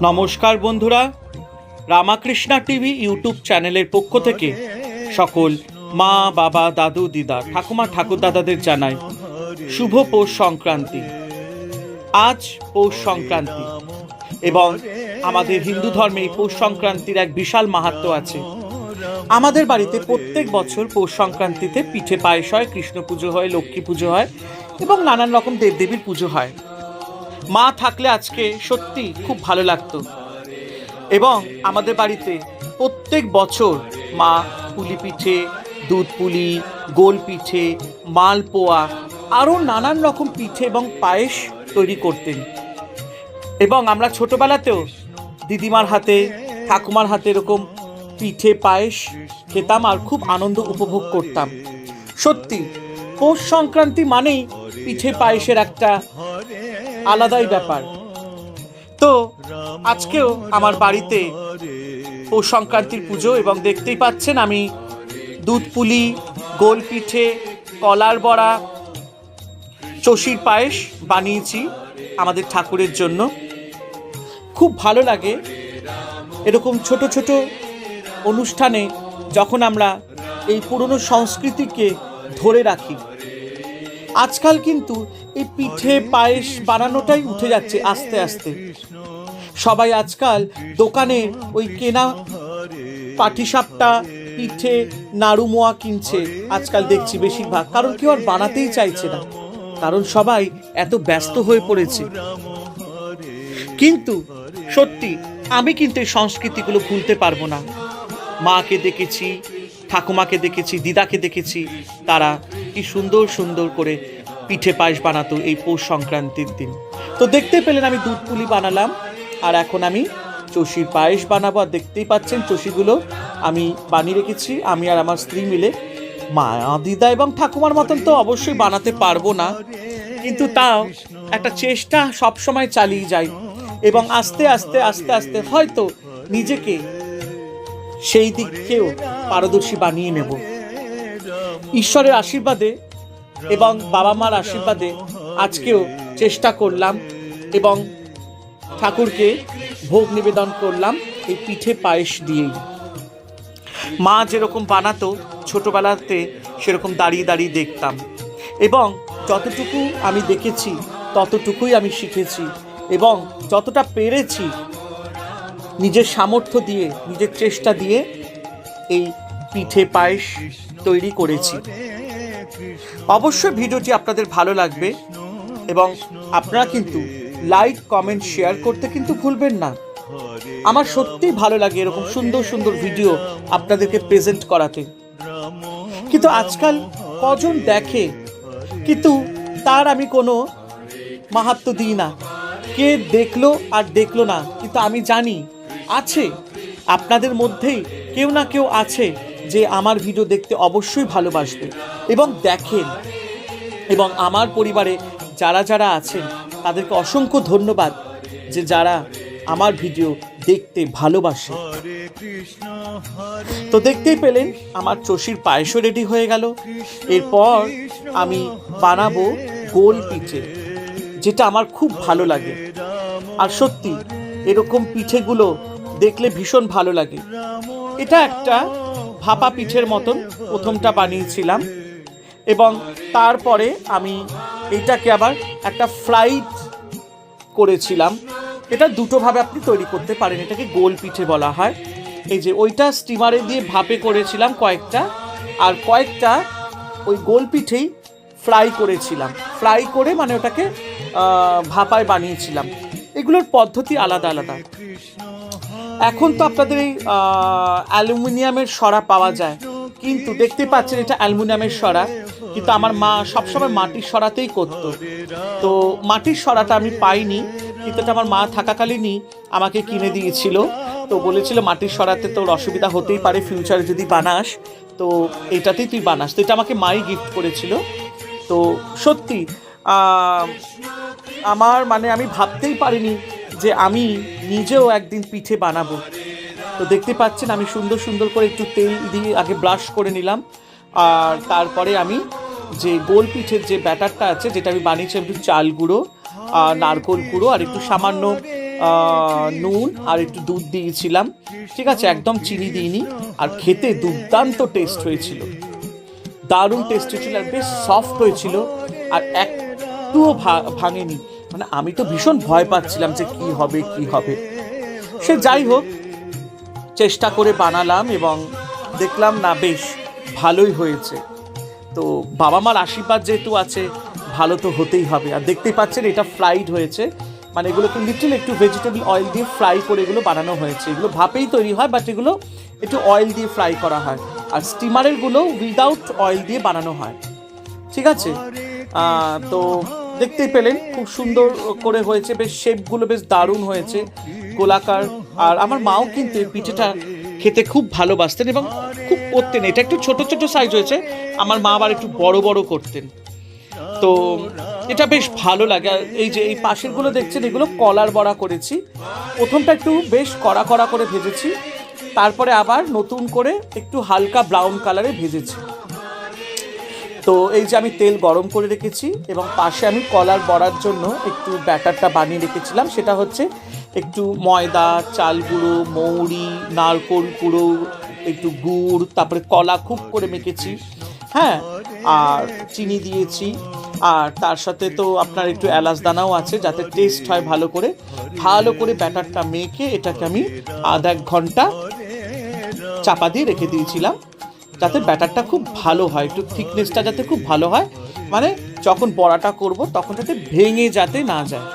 নমস্কার বন্ধুরা, Ramakrishna TV YouTube চ্যানেলের পক্ষ থেকে সকল মা, বাবা, দাদু, দিদা, ঠাকুমা ঠাকুর দাদাদের জানাই শুভ পৌষ সংক্রান্তি। আজ পৌষ সংক্রান্তি এবং আমাদের হিন্দু ধর্মে এই পৌষ সংক্রান্তির এক বিশাল মাহাত্ম্য আছে। আমাদের বাড়িতে প্রত্যেক বছর পৌষ সংক্রান্তিতে পিঠে পায়েস হয়, কৃষ্ণ পুজো হয়, লক্ষ্মী পুজো হয় এবং নানান রকম দেবদেবীর পুজো হয়। মা থাকলে আজকে সত্যি খুব ভালো লাগতো। এবং আমাদের বাড়িতে প্রত্যেক বছর মা পুলি পিঠে, দুধ পুলি, গোল পিঠে, মালপোয়া, আরও নানান রকম পিঠে এবং পায়েস তৈরি করতেন। এবং আমরা ছোটবেলাতেও দিদিমার হাতে, ঠাকুমার হাতে এরকম পিঠে পায়েস খেতাম আর খুব আনন্দ উপভোগ করতাম। সত্যি, পৌষ সংক্রান্তি মানেই পিঠে পায়েসের একটা আলাদাই ব্যাপার। তো আজকেও আমার বাড়িতে পৌষ সংক্রান্তির পুজো এবং দেখতেই পাচ্ছেন আমি দুধ পুলি, গোল পিঠে, কলার বড়া, চষির পায়েস বানিয়েছি আমাদের ঠাকুরের জন্য। খুব ভালো লাগে এরকম ছোট ছোট অনুষ্ঠানে যখন আমরা এই পুরনো সংস্কৃতিকে ধরে রাখি। আজকাল কিন্তু এই পিঠে পায়েস বানানোটাই উঠে যাচ্ছে আস্তে আস্তে। সবাই আজকাল দোকানে ওই কেনা পাটিসাপটা, পিঠে নাড়ু মোয়া কিনছে, আজকাল দেখছি বেশিরভাগ। কারণ কেউ আর বানাতেই চাইছে না। কারণ সবাই এত ব্যস্ত হয়ে পড়েছে। কিন্তু সত্যি, আমি কিন্তু এই সংস্কৃতিগুলো ভুলতে পারব না। মাকে দেখেছি, ঠাকুমাকে দেখেছি, দিদাকে দেখেছি, তারা কি সুন্দর সুন্দর করে পিঠে পায়েস বানাতো এই পৌষ সংক্রান্তির দিন। তো দেখতে পেলেন আমি দুধ পুলি বানালাম, আর এখন আমি চষির পায়েস বানাবো। আর দেখতেই পাচ্ছেন চষিগুলো আমি বানিয়ে রেখেছি, আমি আর আমার স্ত্রী মিলে। মা, দিদা এবং ঠাকুমার মতন তো অবশ্যই বানাতে পারব না, কিন্তু তাও একটা চেষ্টা সবসময় চালিয়ে যাই। এবং আস্তে আস্তে আস্তে আস্তে হয়তো নিজেকে সেই দিককেও পারদর্শী বানিয়ে নেব। ঈশ্বরের আশীর্বাদে এবং বাবা মার আশীর্বাদে আজকেও চেষ্টা করলাম এবং ঠাকুরকে ভোগ নিবেদন করলাম এই পিঠে পায়েস দিয়েই। মা যেরকম বানাতো, ছোটোবেলাতে সেরকম দাঁড়িয়ে দাঁড়িয়ে দেখতাম। এবং যতটুকু আমি দেখেছি, ততটুকুই আমি শিখেছি এবং যতটা পেরেছি নিজের সামর্থ্য দিয়ে, নিজের চেষ্টা দিয়ে এই পিঠে পায়েস তৈরি করেছি। অবশ্যই ভিডিওটি আপনাদের ভালো লাগবে এবং আপনারা কিন্তু লাইক, কমেন্ট, শেয়ার করতে কিন্তু ভুলবেন না। আমার সত্যিই ভালো লাগে এরকম সুন্দর সুন্দর ভিডিও আপনাদেরকে প্রেজেন্ট করাতে। কিন্তু আজকাল কজন দেখে, কিন্তু তার আমি কোনো মাহাত্ম দিই না। কে দেখল আর দেখল না, কিন্তু আমি জানি, আছে। আপনাদের মধ্যেই কেউ না কেউ আছে। যে আমার ভিডিও দেখতে অবশ্যই ভালোবাসবে এবং দেখেন এবং আমার পরিবারে যারা যারা আছেন তাদেরকে অসংখ্য ধন্যবাদ যে যারা আমার ভিডিও দেখতে ভালোবাসে। তো দেখতেই পেলেন আমার চষির পায়েসও রেডি হয়ে গেল। এরপর আমি বানাবো গোল পিঠে যেটা আমার খুব ভালো লাগে। আর সত্যি এরকম পিঠেগুলো দেখলে ভীষণ ভালো লাগে। এটা একটা ভাপা পিঠের মতন প্রথমটা বানিয়েছিলাম। এবং তারপরে আমি এটাকে আবার একটা ফ্রাইড করেছিলাম। এটা দুটোভাবে আপনি তৈরি করতে পারেন, এটাকে গোল পিঠে বলা হয়। এই যে ওইটা স্টিমারে দিয়ে ভাপে করেছিলাম কয়েকটা, আর কয়েকটা ওই গোল পিঠেই ফ্রাই করেছিলাম। ফ্রাই করে মানে ওটাকে ভাপায় বানিয়েছিলাম। এগুলোর পদ্ধতি আলাদা আলাদা। এখন তো আপনাদের এই অ্যালুমিনিয়ামের সরা পাওয়া যায়। কিন্তু দেখতে পাচ্ছেন এটা অ্যালুমিনিয়ামের সরা। কিন্তু আমার মা সবসময় মাটির সরাতেই করতো। তো মাটির সরাটা আমি পাইনি। কিন্তু এটা আমার মা থাকাকালীনই আমাকে কিনে দিয়েছিল। তো বলেছিল, মাটির সরাতে তোর অসুবিধা হতেই পারে ফিউচারে যদি বানাস। তো এটাতেই তুই বানাস। তো এটা আমাকে মাই গিফট করেছিল। তো সত্যি আমার মানে আমি ভাবতেই পারিনি যে আমি নিজেও একদিন পিঠে বানাবো। তো দেখতে পাচ্ছেন আমি সুন্দর সুন্দর করে একটু তেল দিয়ে আগে ব্রাশ করে নিলাম। আর তারপরে আমি যে গোল পিঠের যে ব্যাটারটা আছে, যেটা আমি বানিয়েছি, একটু চাল গুঁড়ো নারকোল গুঁড়ো, আর একটু সামান্য নুন, আর একটু দুধ দিয়েছিলাম। ঠিক আছে, একদম চিনি দিইনি। আর খেতে দুর্দান্ত টেস্ট হয়েছিল। দারুণ টেস্ট হয়েছিল আর বেশ সফট হয়েছিল। আর একটুও ভাঙেনি। মানে আমি তো ভীষণ ভয় পাচ্ছিলাম যে কি হবে কি হবে। সে যাই হোক, চেষ্টা করে বানালাম এবং দেখলাম, না, বেশ, ভালোই হয়েছে। তো বাবা মার আশীর্বাদ যেহেতু আছে, ভালো তো হতেই হবে। আর দেখতেই পাচ্ছেন, এটা ফ্রাইড হয়েছে। মানে এগুলোকে লিটিল একটু ভেজিটেবল অয়েল দিয়ে ফ্রাই করে এগুলো বানানো হয়েছে। এগুলো ভাপেই তৈরি হয় বাট এগুলো একটু অয়েল দিয়ে ফ্রাই করা হয়। আর স্টিমারেরগুলো উইদাউট অয়েল দিয়ে বানানো হয়। ঠিক আছে? তো দেখতেই পেলেন, খুব সুন্দর করে হয়েছে, বেশ শেপগুলো বেশ দারুণ হয়েছে, গোলাকার। আর আমার মাও কিন্তু এই পিঠেটা খেতে খুব ভালোবাসতেন এবং খুব করতেন। এটা একটু ছোট ছোট সাইজ হয়েছে, আমার মা আবার একটু বড় বড় করতেন। তো এটা বেশ ভালো লাগে। আর এই যে এই পাশেরগুলো দেখছেন, এগুলো কলার বড়া করেছি। প্রথমটা একটু বেশ কড়া কড়া করে ভেজেছি, তারপরে আবার নতুন করে একটু হালকা ব্রাউন কালারে ভেজেছি। তো এই যে আমি তেল গরম করে রেখেছি এবং পাশে আমি কলার বড়ার জন্য একটু ব্যাটারটা বানিয়ে রেখেছিলাম, সেটা হচ্ছে একটু ময়দা, চাল গুঁড়ো, মৌরি, নারকোল গুঁড়ো, একটু গুড়, তারপরে কলা খুব করে মেখেছি হ্যাঁ আর চিনি দিয়েছি, আর তার সাথে তো আপনার একটু এলাচ দানাও আছে যাতে টেস্ট হয় ভালো করে। ভালো করে ব্যাটারটা মেখে এটাকে আমি আধ এক ঘণ্টা চাপা দিয়ে রেখে দিয়েছিলাম। যাতে ব্যাটারটা খুব ভালো হয়, একটু থিকনেসটা যাতে খুব ভালো হয়। মানে যখন বড়াটা করব, তখন যাতে ভেঙে যাতে না যায়।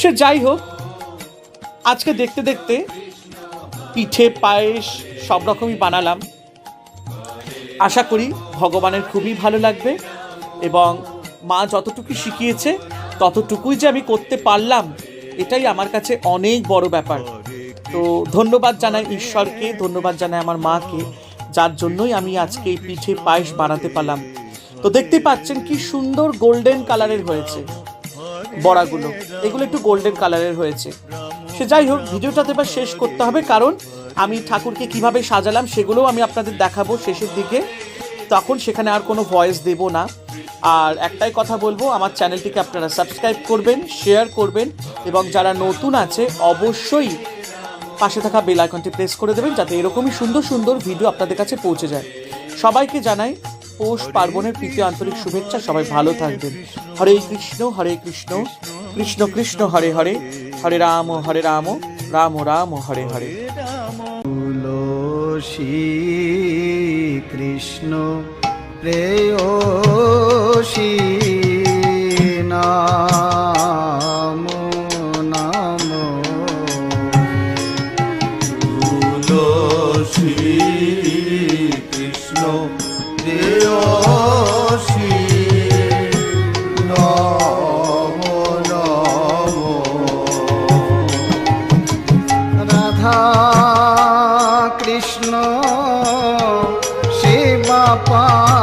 সে যাই হোক, আজকে দেখতে দেখতে পিঠে, পায়েস সব রকমই বানালাম। আশা করি ভগবানের খুবই ভালো লাগবে এবং মা যতটুকু শিখিয়েছে, ততটুকুই যে আমি করতে পারলাম, এটাই আমার কাছে অনেক বড় ব্যাপার। তো ধন্যবাদ জানাই ঈশ্বরকে, ধন্যবাদ জানাই আমার মাকে। যার জন্যই আমি আজকে এই পিঠে পায়েস বানাতে পারলাম। তো দেখতে পাচ্ছেন কি সুন্দর গোল্ডেন কালারের হয়েছে বড়াগুলো। এগুলো একটু গোল্ডেন কালারের হয়েছে। সে যাই হোক, ভিডিওটাতে এবার শেষ করতে হবে কারণ আমি ঠাকুরকে কীভাবে সাজালাম সেগুলোও আমি আপনাদের দেখাবো শেষের দিকে। তখন সেখানে আর কোনো ভয়েস দেব না। আর একটাই কথা বলব, আমার চ্যানেলটিকে আপনারা সাবস্ক্রাইব করবেন শেয়ার করবেন এবং যারা নতুন আছে, অবশ্যই পাশে থাকা বেল আইকনটি প্রেস করে দেবেন যাতে এরকমই সুন্দর সুন্দর ভিডিও আপনাদের কাছে পৌঁছে যায়। সবাইকে জানাই পৌষ পার্বণের প্রীতি আন্তরিক শুভেচ্ছা। সবাই ভালো থাকবেন। হরে কৃষ্ণ হরে কৃষ্ণ কৃষ্ণ কৃষ্ণ, হরে হরে। হরে রাম হরে রাম রাম রাম, হরে হরে। কৃষ্ণ প্রেয়সী নাম। তুলসী কৃষ্ণ প্রেয়সী নম নম রাধা কৃষ্ণ সেবা পাব